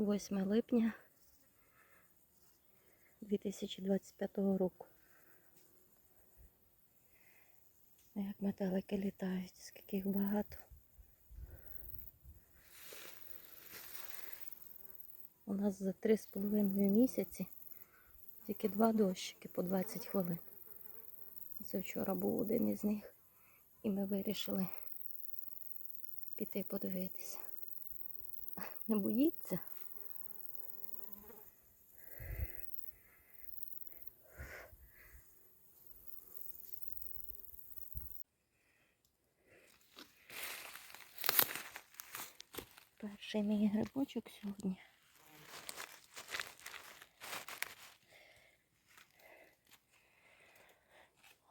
8 липня 2025 року. Як метелики літають, скільки їх багато. У нас за 3,5 місяці тільки два дощики по 20 хвилин. Це вчора був один із них, і ми вирішили піти подивитися. Не боїться? Перший мій грибочок сьогодні.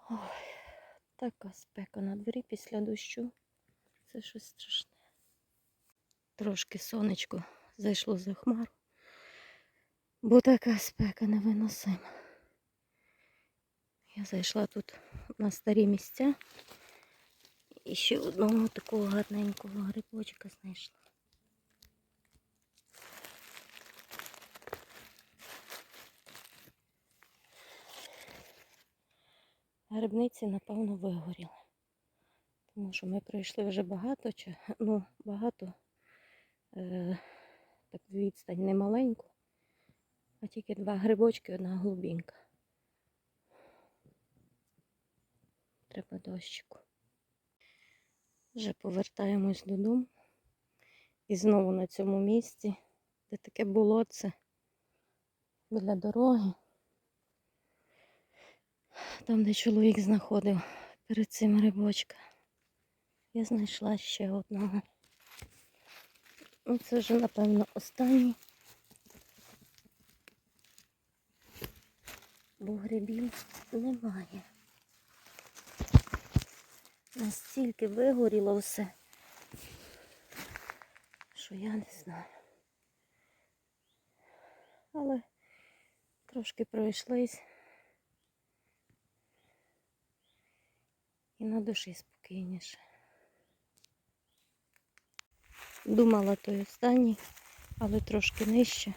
Ой, така спека на дворі після дощу. Це щось страшне. Трошки сонечко зайшло за хмару, бо така спека невиносима. Я зайшла тут на старі місця і ще одного такого гарненького грибочка знайшла. Грибниці, напевно, вигоріли. Тому що ми пройшли вже багато, ну, багато, е, так відстань не маленьку, а тільки два грибочки, одна глубінка. Треба дощику. Вже повертаємось додому. І знову на цьому місці, де таке болотце біля дороги. Там, де чоловік знаходив перед цим грибочка. Я знайшла ще одного. Ну, це вже, напевно, останній. Бо грибів немає. Настільки вигоріло все, що я не знаю. Але трошки пройшлись. І на душі спокійніше. Думала той останній, але трошки нижче.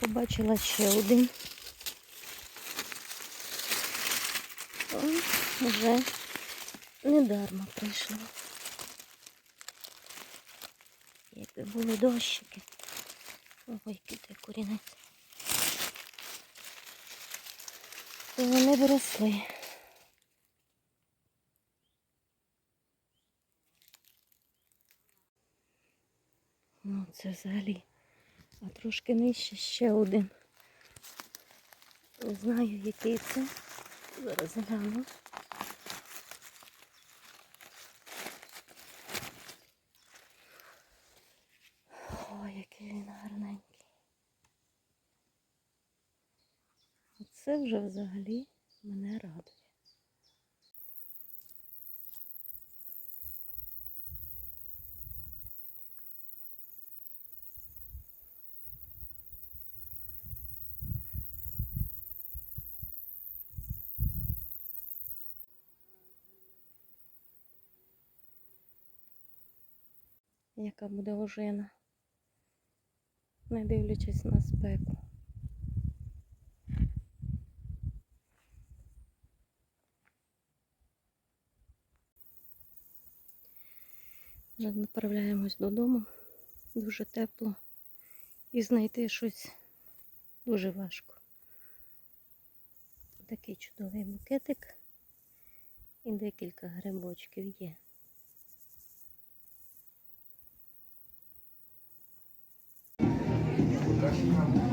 Побачила ще один. О, вже недарма прийшло. Якби були дощики. Ой, кидай корінець. То вони б Ну, це взагалі. А трошки нижче ще один. Не знаю, який це. Зараз гляну. Ой, який він гарненький. Це вже взагалі мене радує. Яка буде ожина, не дивлячись на спеку. Вже направляємось додому, дуже тепло, і знайти щось дуже важко. Такий чудовий букетик і декілька грибочків є. Abraham.